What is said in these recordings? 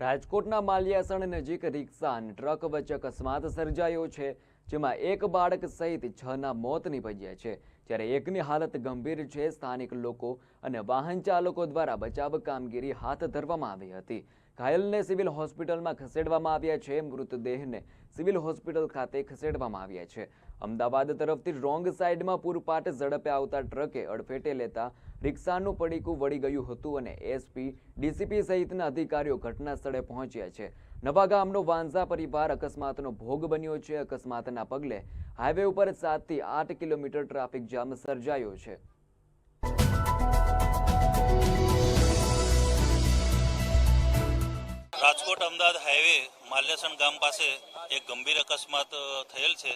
રાજકોટના માલિયાસણ નજીક રિક્ષા અને ટ્રક વચ્ચે અકસ્માત સર્જાયો છે, જેમાં એક બાળક સહિત છના મોત નીપજ્યા છે. જ્યારે એકની હાલત ગંભીર છે, સ્થાનિક લોકો અને વાહન ચાલકો દ્વારા બચાવ કામગીરી હાથ ધરવામાં આવી હતી. ઘાયલને સિવિલ હોસ્પિટલમાં ખસેડવામાં આવ્યા છે, મૃતદેહને સિવિલ હોસ્પિટલ ખાતે ખસેડવામાં આવ્યા છે. અમદાવાદ તરફથી રોંગ સાઈડમાં પૂરપાટ ઝડપે આવતા ટ્રકે અડફેટે લેતા રિક્ષાનું પડીકું વળી ગયું હતું અને એસપી, ડીસીપી સહિતના અધિકારીઓ ઘટના સ્થળે પહોંચ્યા છે. નવા ગામનો વાંઝા પરિવાર અકસ્માતનો ભોગ બન્યો છે. અકસ્માતના પગલે હાઈવે ઉપર સાતથી આઠ કિલોમીટર ટ્રાફિક જામ સર્જાયો છે. રાજકોટ અમદાવાદ હાઈવે માલ્યાસણ ગામ પાસે એક ગંભીર અકસ્માત થયેલ છે.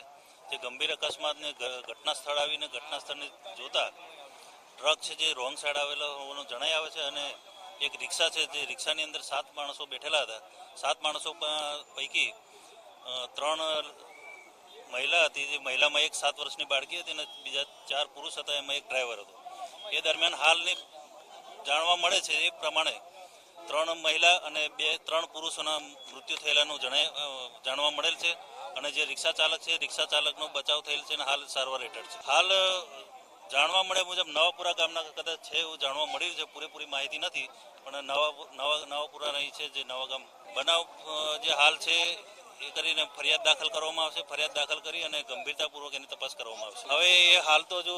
જે ગંભીર અકસ્માતને ઘટના સ્થળ આવીને ઘટના સ્થળને જોતા ટ્રક છે જે રોંગ સાઈડ આવેલો હોવાનું જણાઈ આવે છે અને એક રિક્ષા છે જે રિક્ષાની અંદર સાત માણસો બેઠેલા હતા. સાત માણસો પૈકી ત્રણ મહિલા હતી. જે મહિલામાં એક સાત વર્ષની બાળકી હતી અને બીજા ચાર પુરુષ હતા. એમાં એક ડ્રાઈવર હતો. એ દરમિયાન હાલની જાણવા મળે છે એ પ્રમાણે ત્રણ મહિલા અને બે, ત્રણ પુરુષોના મૃત્યુ થયેલાનું જણાય જાણવા મળેલ છે. અને જે રિક્ષા ચાલક છે, રિક્ષા ચાલકનો બચાવ થયેલ છે અને હાલ સારવાર હેઠળ છે. હાલ જાણવા મળે મુજબ નવાપુરા ગામના કદાચ છે એવું જાણવા મળ્યું છે, પૂરેપૂરી માહિતી નથી, પણ નવા નવા, નવાપુરા રહી છે જે નવા ગામ. બનાવ જે હાલ છે, એ કરીને ફરિયાદ દાખલ કરવામાં આવશે, ફરિયાદ દાખલ કરી અને ગંભીરતાપૂર્વક એની તપાસ કરવામાં આવશે. હવે એ હાલ તો જો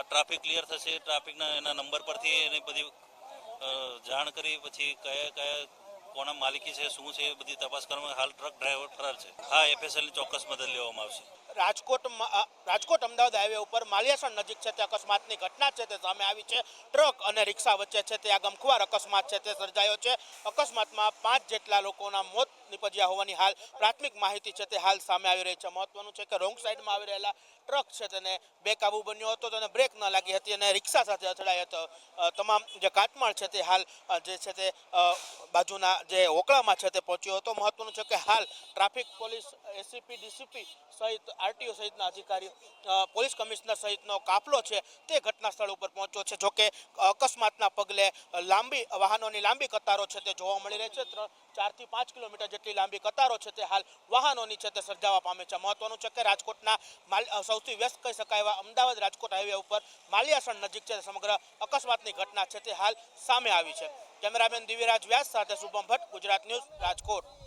ટ્રાફિક ક્લિયર થશે, ટ્રાફિકના એના નંબર પરથી એની બધી જાણ કરી, પછી કયા કયા કોના માલિકી છે, શું છે બધી તપાસ કરવામાં હાલ ટ્રક ડ્રાઈવર ફરાર છે. હા, એફએસએલની ચોક્કસ મદદ લેવામાં આવશે. રાજકોટ રાજકોટ અમદાવાદ હાઈવે ઉપર માલિયાસણ નજીક છે તે અકસ્માતની ઘટના છે, તે સામે આવી છે. ટ્રક અને રિક્ષા વચ્ચે છે, તે આ ગમખ્વાર અકસ્માત છે, તે સર્જાયો છે. અકસ્માતમાં પાંચ જેટલા લોકોના મોત નીપજ્યા હોવાની હાલ પ્રાથમિક માહિતી છે, તે હાલ સામે આવી રહી છે. મહત્વનું છે કે રોંગ સાઈડમાં આવી રહેલા ટ્રક છે, તેને બેકાબુ બન્યો હતો, તેને બ્રેક ન લાગી હતી અને રિક્ષા સાથે અથડાયો હતો. તમામ જે કાટમાળ છે, તે હાલ જે છે તે બાજુના જે ઓકળામાં છે તે પહોંચ્યો હતો. મહત્વનું છે કે હાલ ટ્રાફિક પોલીસ એસીપી ડીસીપી સહિત, આરટીઓ સહિતના અધિકારીઓ પોલીસ કમિશનર સહિતનો કાફલો છે તે ઘટના સ્થળ ઉપર પહોંચ્યો છે, જોકે અકસ્માતના પગલે લાંબી વાહનોની લાંબી કતારો છે તે જોવા મળી રહી છે. ત્રણ, ચારથી પાંચ કિલોમીટર જેટલી લાંબી કતારો છે તે હાલ વાહનોની છે તે સર્જાવા પામે છે. મહત્વનું છે કે રાજકોટના માલ સૌથી વ્યસ્ત કહી શકાય એવા અમદાવાદ રાજકોટ હાઈવે ઉપર માલિયાસણ નજીક છે સમગ્ર અકસ્માતની ઘટના છે તે હાલ સામે આવી છે. કેમેરામેન દિવ્યરાજ વ્યાસ સાથે શુભમ ભટ્ટ ગુજરાત ન્યૂઝ રાજકોટ.